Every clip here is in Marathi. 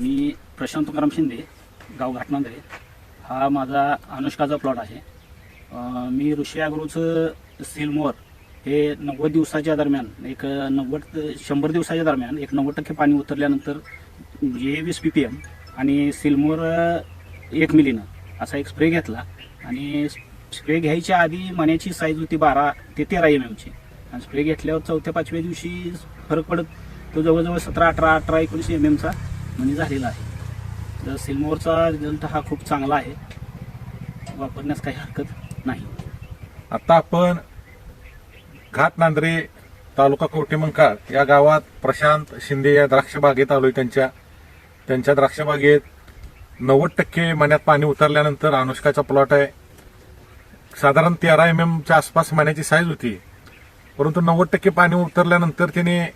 मी प्रशांत तुकाराम शिंदे गाव घाटनांदरे हा माझा अनुष्काचा प्लॉट आहे. मी ऋषी ॲग्रोचं सिलमोर हे नव्वद दिवसाच्या दरम्यान एक नव्वद शंभर दिवसाच्या दरम्यान एक नव्वद टक्के पाणी उतरल्यानंतर जे वीस पी पी एम आणि सिलमोर एक मिलीनं असा एक स्प्रे घेतला. आणि स्प्रे घ्यायच्या आधी मण्याची साईज होती बारा ते तेरा एम एमची आणि स्प्रे घेतल्यावर चौथ्या पाचव्या दिवशी फरक पडत तो जवळजवळ सतरा अठरा अठरा एकोणीस एम एमचा म्हणजे झालेला आहे. तर सिल्मोरचा रिझल्ट हा खूप चांगला आहे. वापरण्यास काही हरकत नाही. आता आपण घाट नांदरे तालुका कवठेमंकाळ या गावात प्रशांत शिंदे या द्राक्ष बागेत आलोय त्यांच्या. त्यांच्या द्राक्ष बागेत नव्वद टक्के मण्यात पाणी उतरल्यानंतर अनुष्काचा प्लॉट आहे. साधारण तेरा एम एमच्या आसपास मण्याची साईज होती. परंतु नव्वद टक्के पाणी उतरल्यानंतर त्याने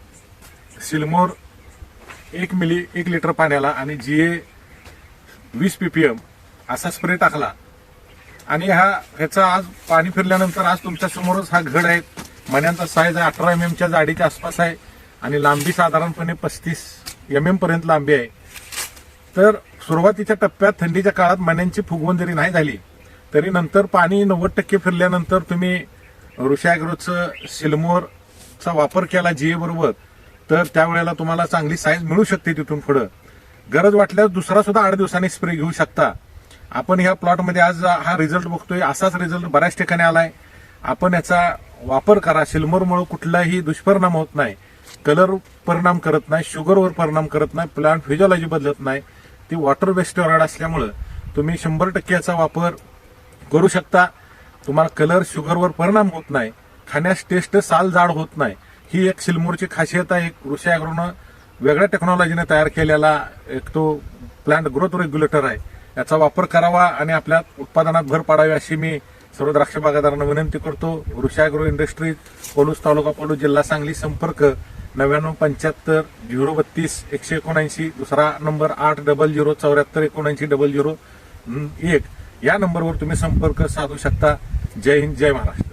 सिलमोर एक मिली एक लिटर पाण्याला आणि जी ए वीस पीपीएम असा स्प्रे टाकला. आणि हा ह्याचा आज पाणी फिरल्यानंतर आज तुमच्या समोरच हा घड आहे. मण्यांचा साईज आहे अठरा एम एमच्या जाडीच्या आसपास आहे आणि लांबी साधारणपणे पस्तीस एम एम पर्यंत लांबी आहे. तर सुरुवातीच्या टप्प्यात थंडीच्या काळात मण्यांची फुगवण जरी नाही झाली तरी नंतर पाणी नव्वद टक्के फिरल्यानंतर तुम्ही ऋषाग्रोचं सिलमोरचा वापर केला जीए बरोबर. तर त्यावेळेला तुम्हाला चांगली साईज मिळू शकते तिथून पुढं. गरज वाटल्यास दुसरा सुद्धा आठ दिवसांनी स्प्रे घेऊ शकता. आपण ह्या प्लॉटमध्ये आज हा रिझल्ट बघतोय असाच रिझल्ट बऱ्याच ठिकाणी आलाय. आपण याचा वापर करा सिल्मरमुळे कुठलाही दुष्परिणाम होत नाही. कलर परिणाम करत नाही शुगरवर परिणाम करत नाही प्लांट फिजिओलॉजी बदलत नाही. ती वॉटर बेस्ड असल्यामुळं तुम्ही शंभर टक्के याचा वापर करू शकता. तुम्हाला कलर शुगरवर परिणाम होत नाही. खाण्यास टेस्ट साल जाड होत नाही. ही एक सिलमोरची खासियत आहे. कृषी अॅग्रोनं वेगळ्या टेक्नॉलॉजीने तयार केलेला एक तो प्लांट ग्रोथ रेग्युलेटर आहे. याचा वापर करावा आणि आपल्या उत्पादनात भर पाडावी अशी मी सर्व द्राक्ष बागायतदारांना विनंती करतो. ऋषी अॅग्रो इंडस्ट्रीज पोलूस तालुका पोलूस जिल्हा सांगली संपर्क नव्याण्णव पंच्याहत्तर झिरो बत्तीस एकशे एकोणऐंशी दुसरा नंबर आठ डबल झिरो चौऱ्याहत्तर एकोणऐंशी डबल झिरो एक. या नंबरवर तुम्ही संपर्क साधू शकता. जय हिंद जय महाराष्ट्र.